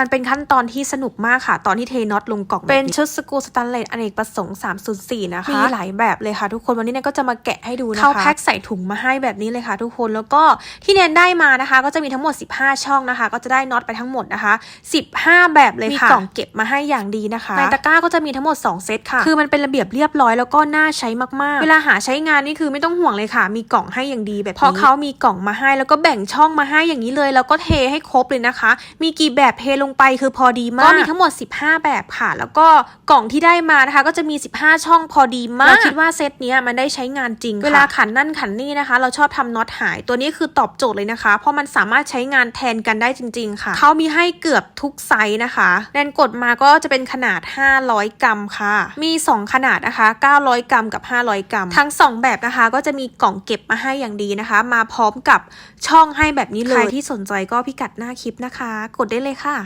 มันเป็นขั้นตอนที่สนุกมากค่ะ ตอนที่เทน็อตลงกล่องเป็นชุดสกรูสแตนเลสอเนกประสงค์304 นะคะ มีหลายแบบเลยค่ะทุกคนวันนี้เนี่ยก็จะมาแกะให้ดูนะคะเขาแพ็คใส่ถุงมาให้แบบนี้เลยค่ะ ทุกคนแล้วก็ที่เนนได้มานะคะ ก็จะมีทั้งหมด 15 ช่องนะคะ ก็จะได้น็อตไปทั้งหมดนะคะ 15 แบบเลยค่ะมีกล่องเก็บมาให้อย่างดีนะคะในตะกร้าก็จะมีทั้งหมด 2 เซตค่ะ คือมันเป็นระเบียบเรียบร้อยแล้วก็น่าใช้มากๆ เวลาหาใช้งานนี่คือไม่ต้องห่วงเลยค่ะ มีกล่องให้อย่างดีแบบนี้เพราะเขามีกล่องมาให้แล้วก็แบ่งช่องมาให้อย่างนี้เลย แล้วก็เทให้ครบเลยนะคะ มีกี่แบบเทลงไปคือพอดีมาก ก็มีทั้งหมด 15 แบบค่ะ แล้วก็กล่องที่ได้มานะคะก็จะมี 15 ช่องพอดีมากเราคิดว่าเซตเนี้ยมันได้ใช้งานจริงค่ะเวลาขันนั่นขันนี่นะคะ เราชอบทำน็อตหาย ตัวนี้คือตอบโจทย์เลยนะคะ เพราะมันสามารถใช้งานแทนกันได้จริง ๆ ค่ะ เขามีให้เกือบทุกไซส์นะคะแนนกดมาก็จะเป็นขนาด 500 กรัมค่ะ มี 2 ขนาดนะคะ 900 กรัมกับ 500 กรัม ทั้ง 2 แบบนะคะ ก็จะมีกล่องเก็บมาให้อย่างดีนะคะ มาพร้อมกับช่องให้แบบนี้เลย ใครที่สนใจก็พิกัดหน้าคลิปนะคะ กดได้เลยค่ะ